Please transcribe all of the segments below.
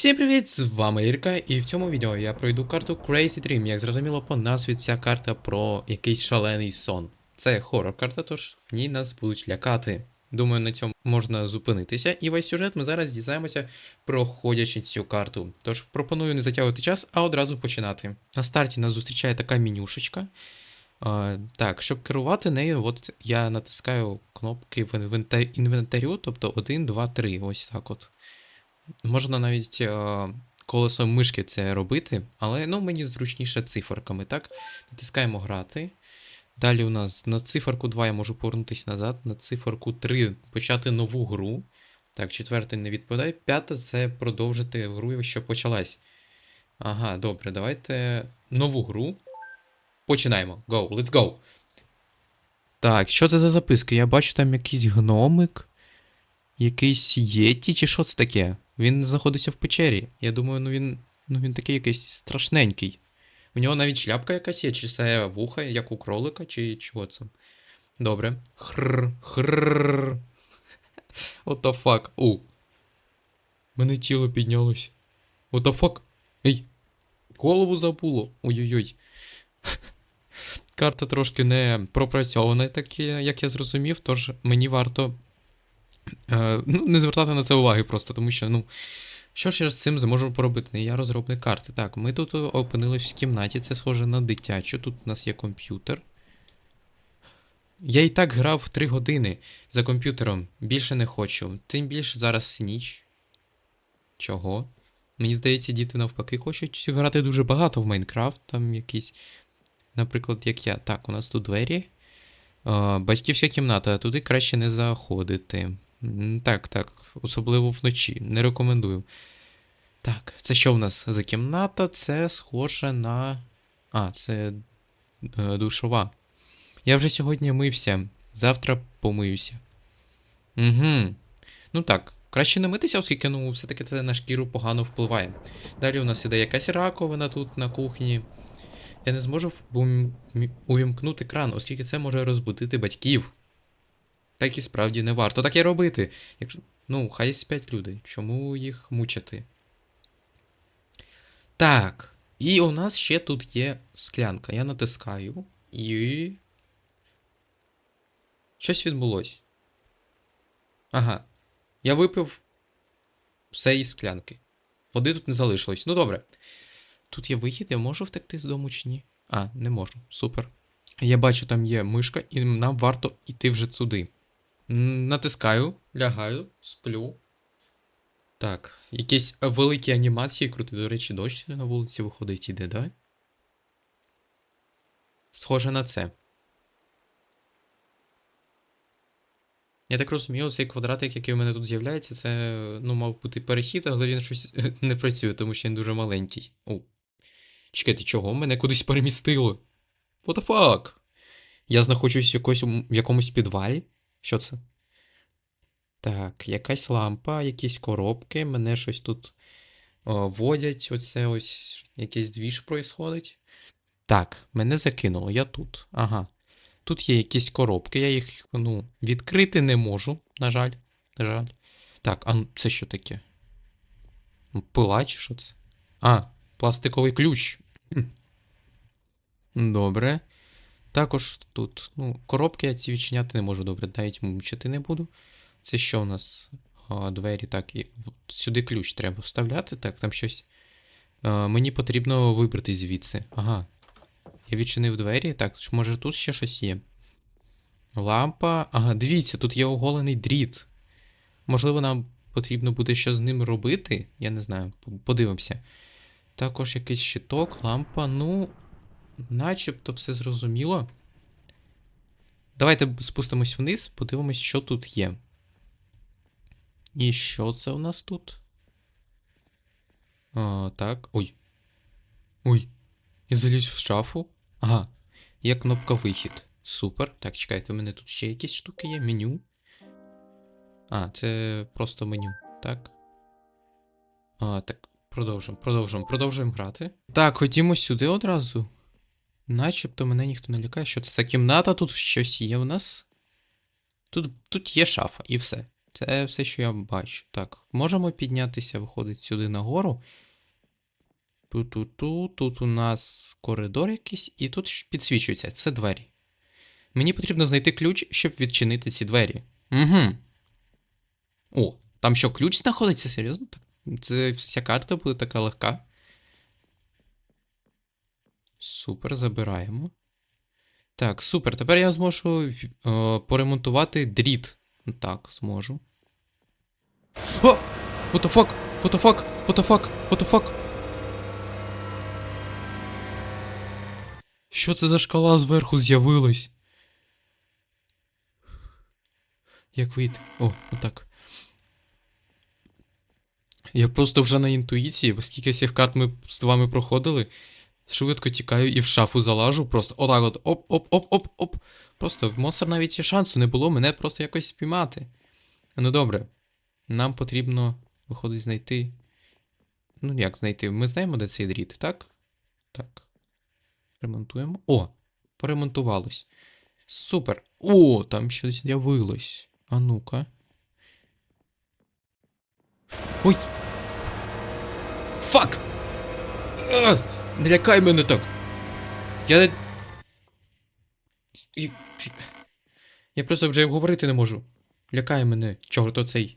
Всім привіт! З вами Ірка, і в цьому відео я пройду карту Crazy Dream. Як зрозуміло по назві, ця карта про якийсь шалений сон. Це хорор карта, тож в ній нас будуть лякати. Думаю, на цьому можна зупинитися, і весь сюжет ми зараз дізнаємося, проходячи цю карту. Тож пропоную не затягувати час, а одразу починати. На старті нас зустрічає така менюшечка. А, так, щоб керувати нею, от я натискаю кнопки в інвентарю, тобто 1, 2, 3. Ось так от. Можна навіть е, колесом мишки це робити, але ну, мені зручніше циферками, так? Натискаємо грати. Далі у нас на циферку 2 я можу повернутися назад, на циферку 3 почати нову гру. Так, четвертий не відповідає. П'яте це продовжити гру, що почалась. Ага, добре, давайте нову гру. Починаємо. Go, let's go. Так, що це за записки? Я бачу там якийсь гномик. Якийсь єті, чи що це таке? Він знаходиться в печері. Я думаю, ну він. Ну він такий якийсь страшненький. У нього навіть шляпка якась є, чи це вуха, як у кролика, чи чого це. Добре. Хр. Хр. What the fuck? У. Мене тіло піднялось. What the fuck? Ей. Голову забуло. Ой-ой-ой. Карта трошки не пропрацьована, так як я зрозумів, тож мені варто ну, не звертати на це уваги просто, тому що, ну, що ж я з цим зможу поробити? Я розробник карти. Так, ми тут опинились в кімнаті, це схоже на дитячу. Тут у нас є комп'ютер. Я і так грав 3 години за комп'ютером. Більше не хочу. Тим більше зараз ніч. Чого? Мені здається, діти навпаки хочуть грати дуже багато в Майнкрафт, там якийсь. Наприклад, як я. Так, у нас тут двері. А, батьківська кімната, туди краще не заходити. Так, так, особливо вночі. Не рекомендую. Так, це що в нас за кімната? Це схоже на. А, це е, душова. Я вже сьогодні мився, завтра помиюся. Угу. Ну так, краще не митися, оскільки ну, все-таки це на шкіру погано впливає. Далі у нас іде якась раковина тут на кухні. Я не зможу увімкнути кран, оскільки це може розбудити батьків. Так і справді не варто таке робити. Якщо... Ну, хай спять люди. Чому їх мучити? Так. І у нас ще тут є склянка. Я натискаю і. Щось відбулось. Ага. Я випив все із склянки. Води тут не залишилось. Ну добре. Тут є вихід, я можу втекти з дому чи ні? А, не можу. Супер. Я бачу, там є мишка, і нам варто йти вже туди. Натискаю, лягаю, сплю. Так, якісь великі анімації крути. До речі, дощ на вулиці виходить іде, да? Схоже на це. Я так розумію, цей квадратик, який у мене тут з'являється, це, ну, мав бути перехід, але він щось не працює, тому що він дуже маленький. О. Чекайте, чого? Мене кудись перемістило. What the fuck? Я знаходжусь в якомусь підвалі? Що це? Так, якась лампа, якісь коробки, мене щось тут о, водять, оце ось якийсь двіж происходить. Так, мене закинуло, я тут. Ага. Тут є якісь коробки, я їх, ну, відкрити не можу, на жаль. На жаль. Так, а ну, це що таке? Ну, Пила чи що це? А, пластиковий ключ. Добре. Також тут, ну, коробки я ці відчиняти не можу, добре, навіть мучити не буду. Це що у нас? Двері, так, і сюди ключ треба вставляти. Так, там щось. А, мені потрібно вибрати звідси. Ага. Я відчинив двері. Так, може тут ще щось є. Лампа. Ага, дивіться, тут є оголений дріт. Можливо, нам потрібно буде що з ним робити. Я не знаю, подивимося. Також якийсь щиток, лампа, ну. Начебто все зрозуміло. Давайте спустимось вниз, подивимось, що тут є. І що це у нас тут? А, так. Ой. Ой. Я заліз в шафу. Ага. Є кнопка вихід. Супер. Так, чекайте, у мене тут ще якісь штуки є. Меню. А, це просто меню. Так. А, так, продовжуємо, продовжуємо, продовжуємо грати. Так, ходімо сюди одразу. Начебто мене ніхто не лякає. Що це за кімната? Тут щось є в нас. Тут, тут є шафа і все. Це все, що я бачу. Так, можемо піднятися, виходить сюди нагору. Ту-ту-ту, тут у нас коридор якийсь, і тут підсвічується. Це двері. Мені потрібно знайти ключ, щоб відчинити ці двері. Угу. О, там що, ключ знаходиться? Серйозно? Це вся карта буде така легка. Супер, забираємо. Так, супер. Тепер я зможу в- е, поремонтувати дріт. Так, зможу. О! What the fuck? What the fuck? What the fuck? What the fuck? Що це за шкала зверху з'явилась? Як вийти? О, отак. Я просто вже на інтуїції, оскільки всіх карт ми з вами проходили, швидко тікаю і в шафу залажу, просто отак от оп-оп-оп-оп-оп. Просто в монстр навіть і шансу не було мене просто якось спіймати. Ну добре. Нам потрібно, виходить, знайти. Ну, як знайти? Ми знаємо, де цей дріт, так? Так. Ремонтуємо. О! Поремонтувалось. Супер! О, там щось з'явилось. А ну-ка. Ой! Фак! Не лякай мене так! Я не. Я просто вже говорити не можу. Лякає мене, чорт оцей.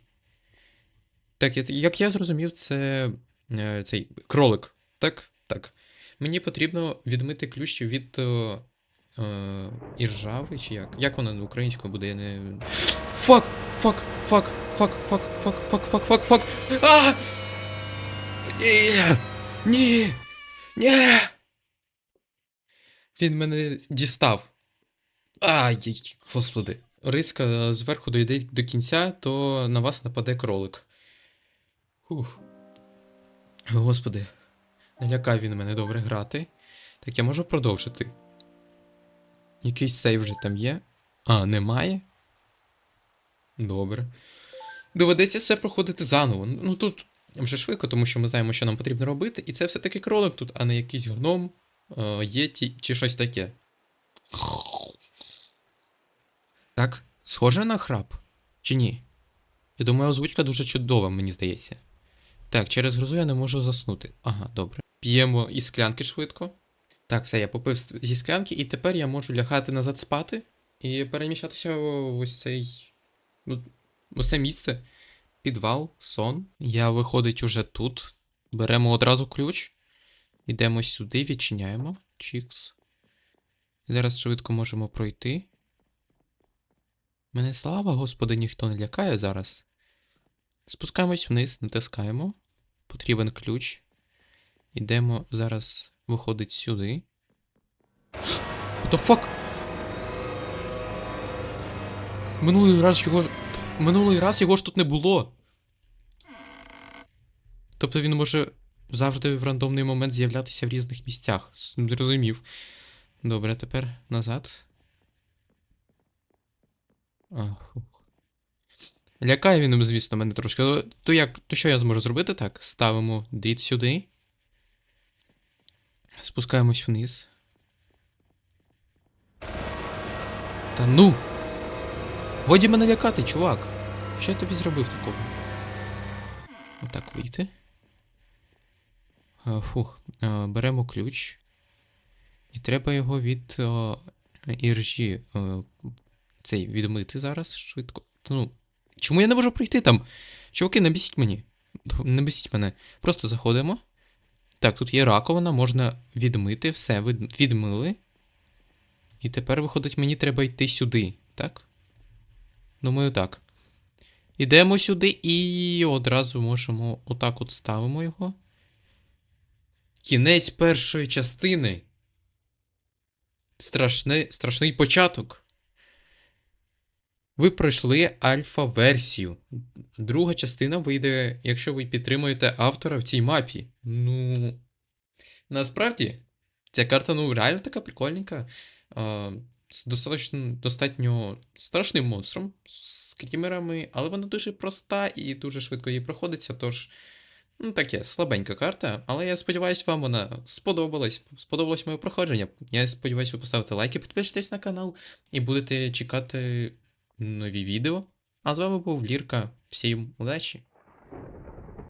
Так, як я зрозумів, це е, цей кролик. Так? Так. Мені потрібно відмити ключ від е, е, іржави, чи як? Як вона на українською буде? Я не. Фак! Фак! Фак! Фак! Фак! Фак! Фак! Фак! Фак! Фак! А! Ні! Ні! Ні! Він мене дістав. Ай, господи. Риска зверху дойде до кінця, то на вас нападе кролик. Фух. Господи. Не лякай він мене добре грати. Так я можу продовжити. Якийсь сейв вже там є. А, немає? Добре. Доведеться все проходити заново. Ну тут вже швидко, тому що ми знаємо, що нам потрібно робити, і це все-таки кролик тут, а не якийсь гном, е, єті чи щось таке. Так, схоже на храп? Чи ні? Я думаю, озвучка дуже чудова, мені здається. Так, через грозу я не можу заснути. Ага, добре. П'ємо із склянки швидко. Так, все, я попив зі склянки, і тепер я можу лягати назад спати і переміщатися в ось цей. Ну, усе місце. Підвал, сон. Я виходить уже тут. Беремо одразу ключ. Йдемо сюди, відчиняємо. Чікс. Зараз швидко можемо пройти. Мене слава, господи, ніхто не лякає зараз. Спускаємось вниз, натискаємо. Потрібен ключ. Йдемо зараз, виходить сюди. What the fuck? Минулий раз його. Минулий раз його ж тут не було. Тобто він може завжди в рандомний момент з'являтися в різних місцях. Зрозумів. Добре, тепер назад. А, фух. Лякає він, звісно, мене трошки. Ну, То як, то що я зможу зробити так? Ставимо дріт сюди. Спускаємось вниз. Та ну! Годі мене лякати, чувак. Що я тобі зробив такого? Отак вийти. Фух, беремо ключ. І треба його від о, іржі цей відмити зараз швидко. Ну, чому я не можу пройти там? Чуваки, не бісіть мені. Не бісіть мене. Просто заходимо. Так, тут є раковина, можна відмити, все, від- відмили. І тепер, виходить, мені треба йти сюди, так? Думаю, так. Ідемо сюди і одразу можемо отак от ставимо його. Кінець першої частини. Страшний, страшний початок. Ви пройшли альфа-версію. Друга частина вийде, якщо ви підтримуєте автора в цій мапі. Ну. Насправді, ця карта, ну, реально така прикольненька. З достатньо, достатньо страшним монстром, з крімерами, але вона дуже проста і дуже швидко їй проходиться, тож. Ну, таке, слабенька карта, але я сподіваюся, вам вона сподобалась. Сподобалось моє проходження. Я сподіваюся, ви поставите лайки, підпишетесь на канал і будете чекати нові відео А з вами був Лірка. Всім удачі!